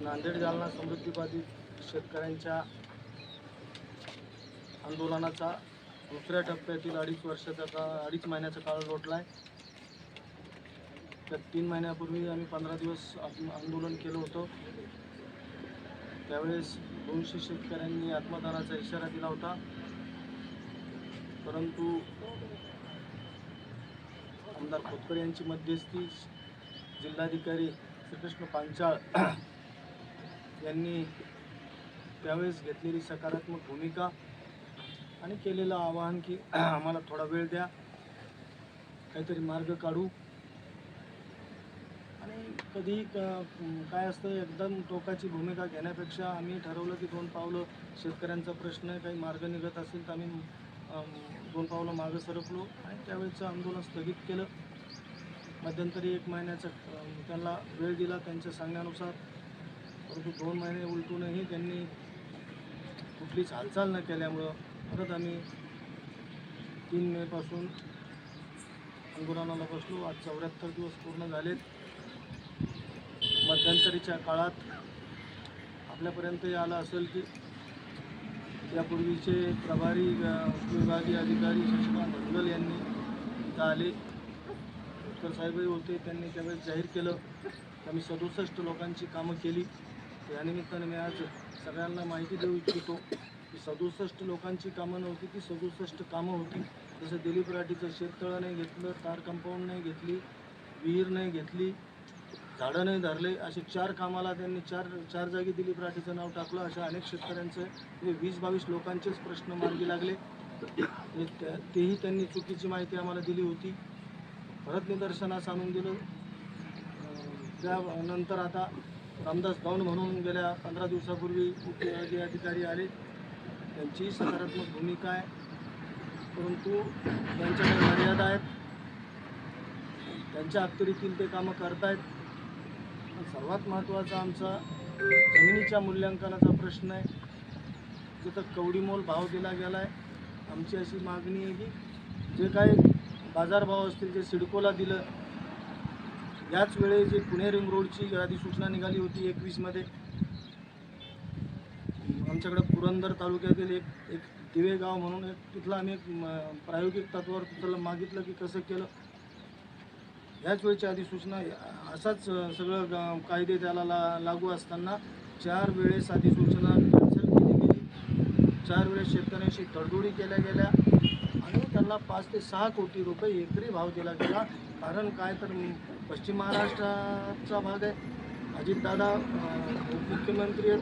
नांदेड जालना समृद्धीबाधित शेतकऱ्यांच्या आंदोलनाचा दुसऱ्या टप्प्यातील अडीच वर्षाचा का अडीच महिन्याचा काळ लोटला आहे. त्यात तीन महिन्यापूर्वी आम्ही पंधरा दिवस आत्म- आंदोलन केलं होतं. त्यावेळेस दोनशे शेतकऱ्यांनी आत्मदानाचा इशारा दिला होता. परंतु आमदार खोतकर यांची मध्यस्थी जिल्हाधिकारी श्रीकृष्ण पांचाळ यांनी त्यावेळेस घेतलेली सकारात्मक भूमिका आणि केलेलं आवाहन की आम्हाला थोडा वेळ द्या. काहीतरी मार्ग काढू. आणि कधीही काय असतं एकदम टोकाची भूमिका घेण्यापेक्षा आम्ही ठरवलं की दोन पावलं शेतकऱ्यांचा प्रश्न काही मार्ग निघत असेल तर आम्ही दोन पावलं मागं सरकलो आणि त्यावेळेचं आंदोलन स्थगित केलं. मध्यंतरी एक महिन्याचा त्यांना वेळ दिला त्यांच्या सांगण्यानुसार. परंतु दोन महिने उलटूनही त्यांनी कुठलीच हालचाल न केल्यामुळं परत आम्ही तीन मेपासून आंदोलनाला बसलो. आज चौऱ्याहत्तर दिवस पूर्ण झालेत. मध्यंतरीच्या काळात आपल्यापर्यंत हे आलं असेल की यापूर्वीचे प्रभारी विभागीय अधिकारी शशिकांत धनगल यांनी इथं आले. तर साहेबही होते त्यांनी त्यावेळेस जाहीर केलं. की आम्ही सदुसष्ट लोकांची कामं केली. या निमित्ताने मी आज सगळ्यांना माहिती देऊ इच्छितो की सदुसष्ट लोकांची कामं नव्हती ती सदुसष्ट कामं होती. जसं दिलीप राठीचं शेततळं नाही घेतलं तार कंपाऊंड नाही घेतली विहीर नाही घेतली झाडं नाही धरले असे चार कामाला त्यांनी चार चार जागी दिलीप राठीचं नाव टाकलं. अशा अनेक शेतकऱ्यांचं म्हणजे वीस बावीस लोकांचेच प्रश्न मार्गी लागले. ते- त्या- तेही त्यांनी चुकीची माहिती आम्हाला दिली होती. परत निदर्शनास आणून दिलं. त्यानंतर आता रामदास दौंड म्हणून गेल्या पंधरा दिवसापूर्वी मुख्य अधिकारी आले. त्यांची सकारात्मक भूमिका आहे. परंतु त्यांच्याकडे मर्यादा आहेत. त्यांच्या अखतरीतील ते कामं करतायत. सर्वात महत्त्वाचा आमचा जमिनीच्या मूल्यांकनाचा प्रश्न आहे. जिथं कवडीमोल भाव दिला गेला आहे आमची अशी मागणी आहे की जे काही बाजारभाव असतील जे सिडकोला दिलं याच वेळी जी पुणे रिंग रोडची अधिसूचना निघाली होती एकवीसमध्ये आमच्याकडे पुरंदर तालुक्यातील एक एक दिवेगाव म्हणून एक तिथलं आम्ही एक प्रायोगिक तत्वावर तिथलं मागितलं की कसं केलं. याच वेळची अधिसूचना असाच सगळं कायदे त्याला ला लागू असताना चार वेळेस अधिसूचना कॅन्सल केली गेली. चार वेळेस शेतकऱ्यांशी तडजोडी केल्या गेल्या. त्यांना पाच ते सहा कोटी रुपये एकरी भाव दिला गेला. कारण काय तर पश्चिम महाराष्ट्राचा भाग आहे. अजितदादा अ, उपमुख्यमंत्री आहेत.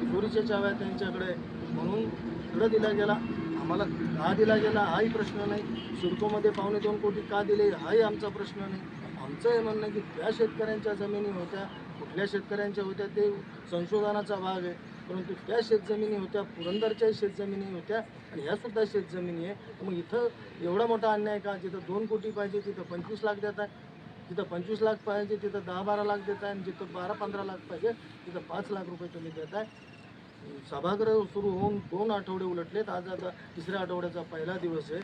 तिजोरीच्या चाव्या त्यांच्याकडे. म्हणून इकडं दिला गेला. आम्हाला का दिला गेला हाही प्रश्न नाही. सुरकोमध्ये पावणे दोन कोटी का दिले हाही आमचा प्रश्न नाही. आमचं हे म्हणणं की त्या शेतकऱ्यांच्या जमिनी होत्या कुठल्या शेतकऱ्यांच्या होत्या ते संशोधनाचा भाग आहे. परंतु त्या शेतजमिनी होत्या पुरंदरच्या शेतजमिनी होत्या आणि ह्यासुद्धा शेतजमिनी आहे. मग इथं एवढा मोठा अन्याय का? जिथं दोन कोटी पाहिजे तिथं पंचवीस लाख देत आहे. जिथं पंचवीस लाख पाहिजे तिथं दहा बारा लाख देत आहे. आणि जिथं बारा पंधरा लाख पाहिजे तिथं पाच लाख रुपये तुम्ही देत आहे. सभागृह सुरू होऊन दोन आठवडे उलटलेत. आज आता तिसऱ्या आठवड्याचा पहिला दिवस आहे.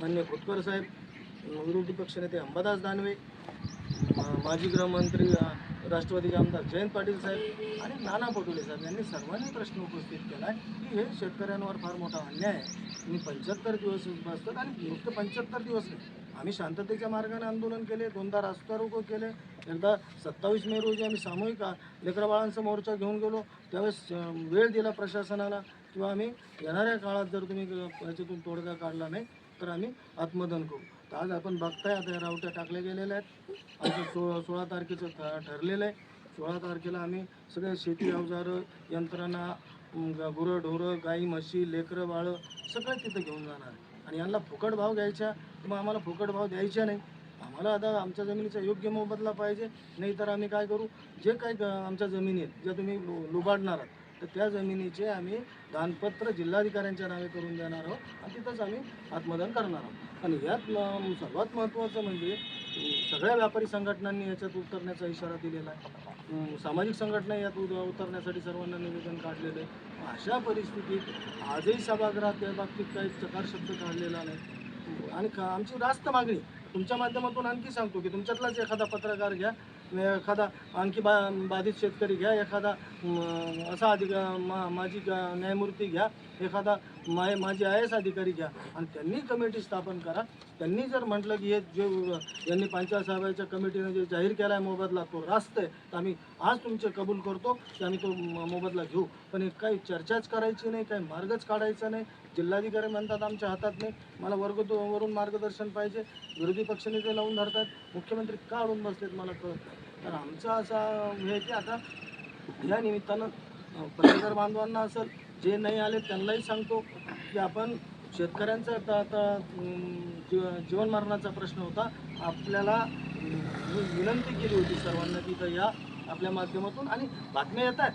मान्य खोतकर साहेब विरोधी पक्षनेते अंबादास दानवे माजी गृहमंत्री राष्ट्रवादीचे आमदार जयंत पाटील साहेब आणि नाना पटोले साहेब यांनी सर्वांनी प्रश्न उपस्थित केला आहे की हे शेतकऱ्यांवर फार मोठा अन्याय आहे. तुम्ही पंच्याहत्तर दिवस बसतात आणि नुसतं पंच्याहत्तर दिवस नाही. आम्ही शांततेच्या मार्गाने आंदोलन केले दोनदा रास्ता रोको केले एकदा सत्तावीस मे रोजी आम्ही सामूहिक लेकराबाळांचा मोर्चा घेऊन गेलो. त्यावेळेस वेळ दिला प्रशासनाला किंवा आम्ही येणाऱ्या काळात जर तुम्ही याच्यातून तोडगा काढला नाही तर आम्ही आत्मदन करू. तर आज आपण बघताय आता या रावट्या टाकल्या गेलेल्या आहेत. आमचं सो सोळा तारखेचं ठ- ठरलेलं आहे. सोळा तारखेला आम्ही सगळे शेती अवजारं यंत्रणा अं, गुरं ढोरं गाई म्हशी लेकरं बाळं सगळं तिथं घेऊन जाणार आहे. आणि यांना फुकट भाव घ्यायचा मग आम्हाला फुकट भाव द्यायचा नाही. आम्हाला आता आमच्या जमिनीचा योग्य मोबदला पाहिजे. नाही तर आम्ही काय करू? जे काही ग- आमच्या जमिनी आहेत ज्या तुम्ही लु लुबाडणार आहात तर त्या जमिनीचे आम्ही दानपत्र जिल्हाधिकाऱ्यांच्या नावे करून देणार आहोत. आणि तिथंच आम्ही आत्मदान करणार आहोत. आणि यात सर्वात महत्त्वाचं म्हणजे सगळ्या व्यापारी संघटनांनी याच्यात उतरण्याचा इशारा दिलेला आहे. सामाजिक संघटना यात उद उतरण्यासाठी सर्वांना निवेदन काढलेलं आहे. अशा परिस्थितीत आजही सभागृहात त्या बाबतीत काही चकार शब्द काढलेला नाही. आणि का आमची रास्त मागणी तुमच्या माध्यमातून आणखी सांगतो की तुमच्यातलाच एखादा पत्रकार घ्या एखादा आणखी बा बाधित शेतकरी घ्या एखादा असा अधिक मा माझी न्यायमूर्ती घ्या एखादा माय माझी आय एस अधिकारी घ्या आणि त्यांनी कमिटी स्थापन करा. त्यांनी जर म्हटलं की हे जे यांनी पंचायत साहेबाच्या कमिटीने जे जाहीर केला आहे मोबदला तो रास्त आहे. तर आम्ही आज तुमचे कबूल करतो की आम्ही तो मोबदला घेऊ. पण हे काही चर्चाच करायची नाही काही मार्गच काढायचा नाही. जिल्हाधिकारी म्हणतात आमच्या हातात नाही. मला वर्ग वरून मार्गदर्शन पाहिजे. विरोधी पक्षनेते लावून धरतात. मुख्यमंत्री का अडून बसलेत मला कळत नाही. तर आमचा असा हे की आता या निमित्तानं पत्रकार बांधवांना असेल जे नाही आले त्यांनाही सांगतो की आपण शेतकऱ्यांचा आता आता जीव जीवनमरणाचा प्रश्न होता. आपल्याला विनंती केली होती सर्वांना तिथं या आपल्या माध्यमातून आणि बातम्या येत आहेत.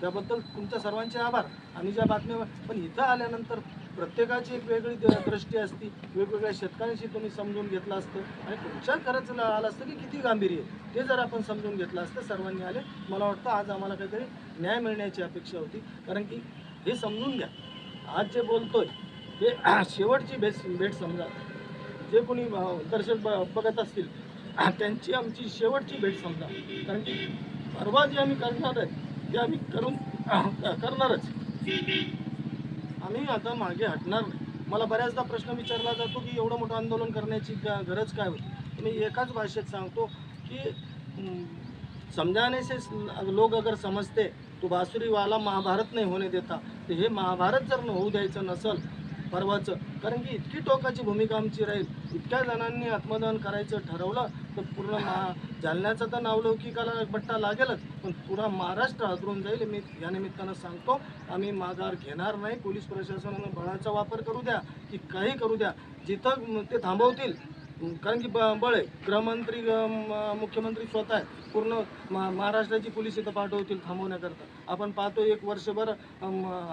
त्याबद्दल तुमच्या सर्वांचे आभार आणि ज्या बातम्या पण इथं आल्यानंतर प्रत्येकाची एक वेगळी द- दृष्टी असती. वेगवेगळ्या शेतकऱ्यांशी तुम्ही समजून घेतलं असतं आणि तुमच्या खरंच आलं असतं की किती गांभीर्य आहे. ते जर आपण समजून घेतलं असतं सर्वांनी आले. मला वाटतं आज आम्हाला काहीतरी न्याय मिळण्याची अपेक्षा होती. कारण की हे समजून घ्या. आज जे बोलतोय ते शेवटची भेट भेट समजा. जे कोणी दर्शन दर्शक ब- बघत असतील त्यांची आमची शेवटची भेट समजा. कारण की परवा जे आम्ही करणार आहे ते आम्ही करून करणारच. आम्ही आता मागे हटणार नाही. मला बऱ्याचदा प्रश्न विचारला जातो की एवढं मोठं आंदोलन करण्याची गरज काय होती? मी एकाच भाषेत सांगतो की समजाने से लोग अगर समजते तो बासुरीवाला महाभारत नाही होणे देता. तर हे महाभारत जर न होऊ द्यायचं नसल परवाचं कारण की इतकी टोकाची भूमिका आमची राहील इतक्या जणांनी आत्मदान करायचं ठरवलं तर पूर्ण महा जालन्याचा तर नावलौकिकाला बट्टा लागेलच पण पुरा महाराष्ट्र हादरून जाईल मी या निमित्तानं सांगतो आम्ही माघार घेणार नाही पोलीस प्रशासनानं बळाचा वापर करू द्या की काही करू द्या जिथं ते थांबवतील कारण की ब बळ आहे गृहमंत्री मुख्यमंत्री स्वतः आहे पूर्ण मा महाराष्ट्राची पोलीस इथं पाठवतील थांबवण्याकरता. आपण पाहतो एक वर्षभर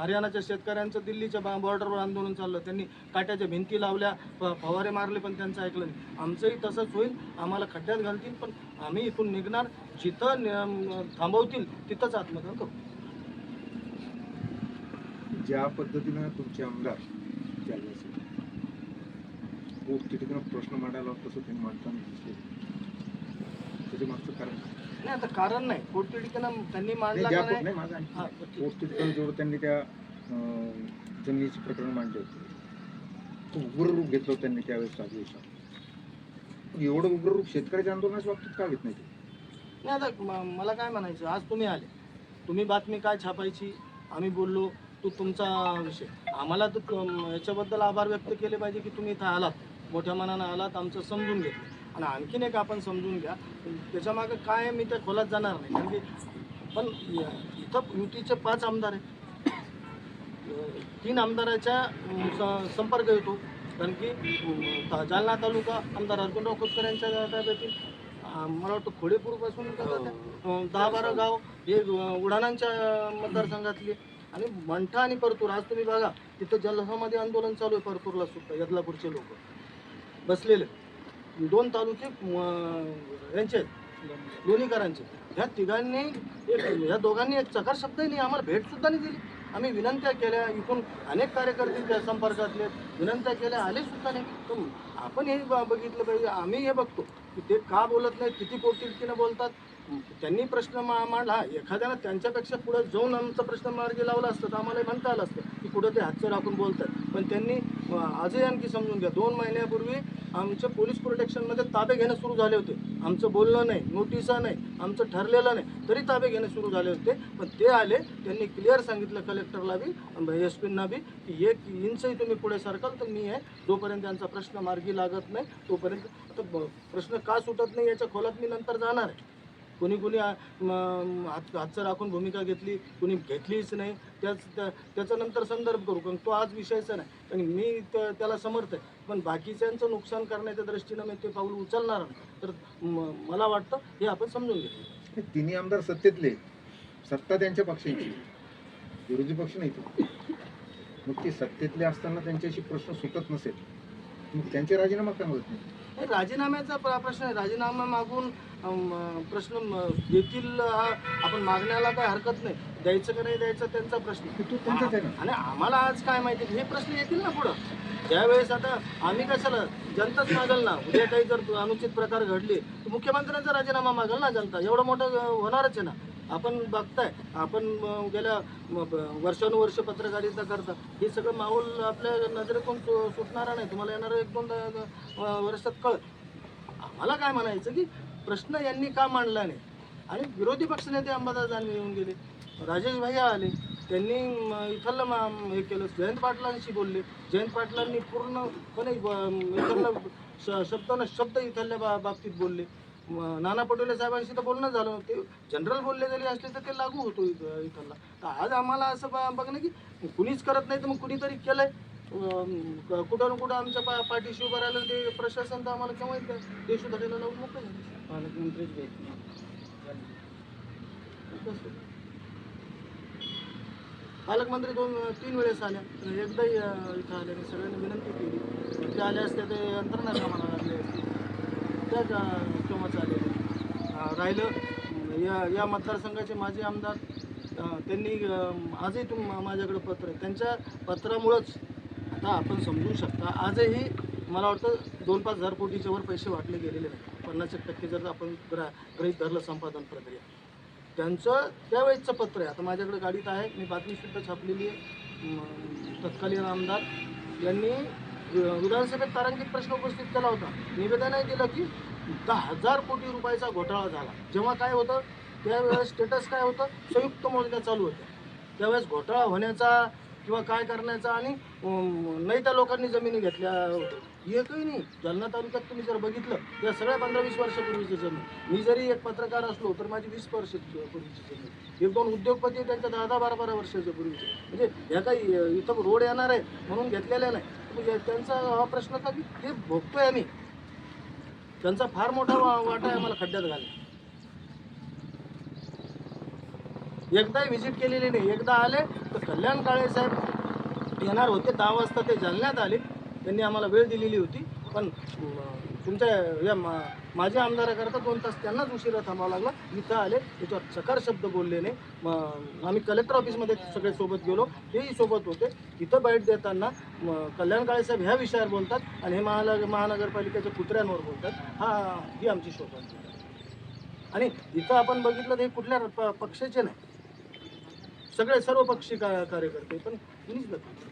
हरियाणाच्या शेतकऱ्यांचं दिल्लीच्या बॉर्डरवर आंदोलन चाललं. त्यांनी काट्याच्या भिंती लावल्या फ- फवारे मारले पण त्यांचं ऐकलं नाही. आमचंही तसंच होईल आम्हाला खड्ड्यात घालतील पण आम्ही इथून निघणार जिथं थांबवतील तिथंच आत्मदहन करू. ज्या पद्धतीनं तुमचे आमदार पोटतिटीनं प्रश्न मांडायला तसं त्यांनी मांडताना दिसले. त्याच्या मागचं कारण काय? नाही आता कारण नाही. पोटतिडकीनं त्यांनी नाही, मांडला ज्या नाही? माझं हा, त्यांनी त्या अं, जमिनीचे प्रकरण मांडले होते. खूप उग्र रूप घेतलं होतं त्यांनी त्यावेळेस पण एवढं उग्र रूप शेतकऱ्याच्या आंदोलनाच्या बाबतीत का घेत नाही ते? नाही आता म- मला काय म्हणायचं? आज तुम्ही आले. तुम्ही बातमी काय छापायची? आम्ही बोललो तो तुमचा विषय. आम्हाला तर याच्याबद्दल आभार व्यक्त केले पाहिजे की तुम्ही इथं आलात. मोठ्या मनानं आलात आमचं समजून घेतलं आणि आणखीन एक आपण समजून घ्या त्याच्यामागं काय मी त्या खोलात जाणार नाही. कारण की पण इथं युतीचे पाच आमदार आहेत. तीन आमदाराच्या स- संपर्क येतो. कारण की जालना तालुका आमदार अर्जुनराव खोतकर यांच्या ताब्यातील मला वाटतं खोडेपूरपासून दहा बारा गाव हे उडाणांच्या मतदारसंघातले. आणि मंठा आणि परतूर आज तुम्ही बघा तिथं जलसमाधी आंदोलन चालू आहे परतूरला सुद्धा यदलापूरचे लोक. बसलेले. दोन तालुके यांचे आहेत, लोणीकरांचे. ह्या तिघांनी एक ह्या दोघांनी एक चकार शब्दही नाही आम्हाला भेटसुद्धा नाही दिली. आम्ही विनंत्या केल्या इथून अनेक कार्यकर्ते त्या संपर्कातले विनंत्या केल्या आले सुद्धा नाही. तर आपण हे ब- बघितलं पाहिजे आम्ही हे बघतो की ते का बोलत नाहीत किती पोटतिडकीनं बोलतात. त्यांनी प्रश्न मा मांडला. एखाद्यानं त्यांच्यापेक्षा पुढे जाऊन आमचा प्रश्न मार्गी लावला असतं तर आम्हाला म्हणता आलं असतं की कुठं ते हातचं राखून बोलतात पण त्यांनी आजही आणखी समजून घ्या. दोन महिन्यापूर्वी आमच्या पोलीस प्रोटेक्शनमध्ये ताबे घेणं सुरू झाले होते. आमचं बोलणं नाही नोटिसा नाही आमचं ठरलेलं नाही तरी ताबे घेणं सुरू झाले होते. पण ते आले त्यांनी क्लिअर सांगितलं कलेक्टरला बी एस पींना बी की एक इंचही तुम्ही पुढे सरकाल तर मी आहे. जोपर्यंत त्यांचा प्रश्न मार्गी लागत नाही तोपर्यंत आता ब- प्रश्न का सुटत नाही याच्या खोलात मी नंतर जाणार आहे. कोणी कोणी हात हातचं राखून भूमिका घेतली कोणी घेतलीच नाही. त्याच त्या- त्याचा नंतर संदर्भ करू कारण तो आज विषयाचा नाही. कारण मी त्या- त्याला समर्थ आहे. पण बाकीच्यांचं नुकसान करण्याच्या दृष्टीनं मी ते पाऊल उचलणार तर मला वाटतं हे आपण समजून घेतलं तिन्ही आमदार सत्तेतले सत्ता त्यांच्या पक्षाची विरोधी पक्ष नाही तो. मग ते सत्तेतले असताना त्यांच्याशी प्रश्न सुटत नसेल. मग त्यांचे राजीनामा का मिळत नाही? राजीनाम्याचा प्र- प्रश्न आहे. राजीनामा मागून प्रश्न देतील आपण मागण्याला काय हरकत नाही. द्यायचं का नाही द्यायचं त्यांचा प्रश्न. आणि आम्हाला आज काय माहिती हे प्रश्न येतील ना पुढं? ज्यावेळेस आता आम्ही कशाला जनताच मागल ना? उद्या काही जर अनुचित प्रकार घडले तर मुख्यमंत्र्यांचा राजीनामा मागल ना जनता? एवढं मोठं होणारच आहे ना? आपण बघताय. आपण गेल्या वर्षानुवर्ष पत्रकारिता करता. हे सगळं माहोल आपल्या नजरेतून सुटणारा नाही. तुम्हाला येणारं एक दोन वर्षात कळ आम्हाला काय म्हणायचं की प्रश्न यांनी का मांडला नाही? आणि विरोधी पक्षनेते अंबादास दानवे येऊन गेले. राजेश भैया आले. त्यांनी इथलं मा हे केलं. जयंत पाटलांशी बोलले. जयंत पाटलांनी पूर्णपणे इथलं श- शब्द शब्द इथल्या बा बाबतीत बोलले. नाना पटोले साहेबांशी तर बोलणं झालं. ते जनरल बोलले जरी असले तर ते लागू होतो इथं इथला. तर आज आम्हाला असं बघणं की कुणीच करत नाही तर मग कुणीतरी केलं आहे कुठं ना कुठं आमच्या पा पाठीशी उभं राहिलं ते प्रशासन तर आम्हाला केव्हा देश धडायला लावून मोकळं झालं. पालकमंत्रीच कसं? पालकमंत्री दोन तीन वेळेस आल्या. एकदाही अं, इथं आले नाही सगळ्यांनी विनंती केली. ते आले असते ते यंत्रणा कामाला लागले असते. त्या का- केव्हाच आले अं, राहिलं. अं, या या मतदारसंघाचे माजी आमदार अं, त्यांनी अं, आजही तुम माझ्याकडे पत्र आहे. त्यांच्या पत्रामुळंच आता आपण समजू शकता आजही मला वाटतं दोन पाच हजार कोटीच्या वर पैसे वाटले गेलेले नाही पन्नास एक टक्के जर आपण ग्रा गृहीत धरलं संपादन प्रक्रिया. त्यांचं त्यावेळेसचं पत्र आहे. आता माझ्याकडे गाडीत आहे. मी बातमीसुद्धा छापलेली आहे. तत्कालीन आमदार यांनी विधानसभेत तारांकित प्रश्न उपस्थित केला होता. निवेदनही दिलं की दहा हजार कोटी रुपयाचा घोटाळा झाला. जेव्हा काय होतं? त्यावेळेस स्टेटस काय होतं? संयुक्त मोजण्या चालू होत्या. त्यावेळेस घोटाळा होण्याचा किंवा काय करण्याचा आणि नाही त्या लोकांनी जमिनी घेतल्या. एकही नाही. जालना तालुक्यात तुम्ही जर बघितलं या सगळ्या पंधरा वीस वर्षापूर्वीची जमीन. मी जरी एक पत्रकार असलो तर माझी वीस वर्ष पूर्वीची जमीन. एक दोन उद्योगपती त्यांच्या दहा दहा बारा बारा वर्षाच्या पूर्वीचे. म्हणजे ह्या काही इथं रोड येणार आहे म्हणून घेतलेल्या नाही. म्हणजे त्यांचा हा प्रश्न का की हे भोगतोय आम्ही. त्यांचा फार मोठा वाटा आहे आम्हाला खड्ड्यात घालला एकदाही व्हिजिट केलेली नाही. एकदा आले तर कल्याण काळे साहेब येणार होते दहा वाजता ते जालन्यात आले. त्यांनी आम्हाला वेळ दिलेली होती. पण तुमच्या या मा माझ्या आमदाराकरता दोन तास त्यांनाच उशिरा थांबावा लागला. इथं आले त्याच्यावर चकार शब्द बोलले नाही. मग आम्ही कलेक्टर ऑफिसमध्ये सगळे सोबत गेलो. तेही सोबत होते. इथं बाईट देताना कल्याण काळे साहेब ह्या विषयावर बोलतात आणि हे महानगर महानगरपालिकेच्या कुत्र्यांवर बोलतात. हा ही आमची शोभा आणि इथं आपण बघितलं तर हे कुठल्या प- पक्षाचे नाही. सगळे सर्व पक्षी का कार्यकर्ते पण कुणीच नाही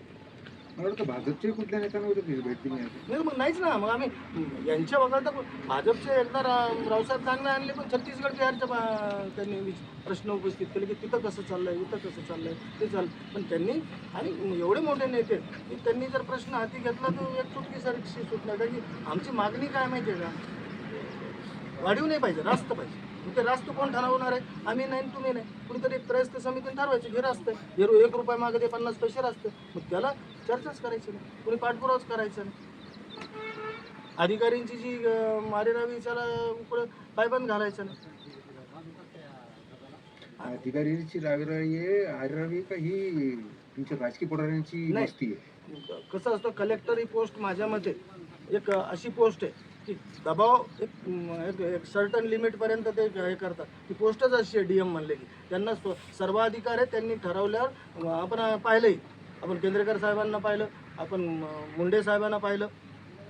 मला वाटतं भाजपचे कुठल्या दिली नाही नाही मग नाहीच ना. मग आम्ही यांच्या वगळता पण भाजपचे एकदा रा- रावसाहेब दानवे आणले पण छत्तीसगड बिहारच्या बा- त्यांनी विच- प्रश्न उपस्थित केले की तिथं कसं चाललंय इथं कसं चाललंय ते चाललं पण त्यांनी आणि एवढे मोठे नेते की त्यांनी जर प्रश्न हाती घेतला तर एक चुटकी सारखी सुटणार. कारण की आमची मागणी काय माहिती आहे का? वाढीव नाही पाहिजे रास्त पाहिजे. मग ते रास्त कोण ठरवणार आहे? आम्ही नाही तुम्ही नाही. कुणीतरी त्रयस्थ समितीने ठरवायचे हे रास्त हे एक रुपये मागे ते पन्नास पैसे रास्त मग त्याला चर्चाच करायची नाही. कुणी पाठपुरावाच करायचा नाही. अधिकाऱ्यांची जी मारेरावी त्याला पुढे पायबंद घालायचं नाही. अधिकाऱ्यांची रावीरावी आहे आयरावी का? ही तुमच्या राजकीय पुढाऱ्यांची नाही. मस्ती आहे. कसं असतं कलेक्टर ही पोस्ट माझ्या मते एक अशी पोस्ट आहे. की दबाव एक एक- एक सर्टन लिमिटपर्यंत ते हे करतात. ती पोस्टच अशी आहे डी एम म्हणले की. त्यांना स्व- सर्व अधिकार आहे त्यांनी ठरवल्यावर आपण पाहिलंही आपण केंद्रेकर साहेबांना पाहिलं आपण मुंडे साहेबांना पाहिलं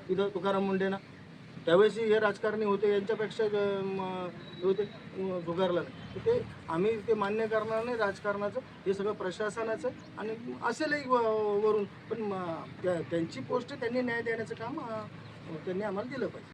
इथं तुकाराम मुंडेना. त्यावेळेस हे राजकारणी होते यांच्यापेक्षा होते अं, झुगारला नाही. तर ते आम्ही ते मान्य करणार नाही राजकारणाचं. हे सगळं प्रशासनाचं आणि असेलही व- वरून. पण त्या- त्यांची पोस्ट त्यांनी न्याय देण्याचं काम त्यांनी आम्हाला दिलं पाहिजे.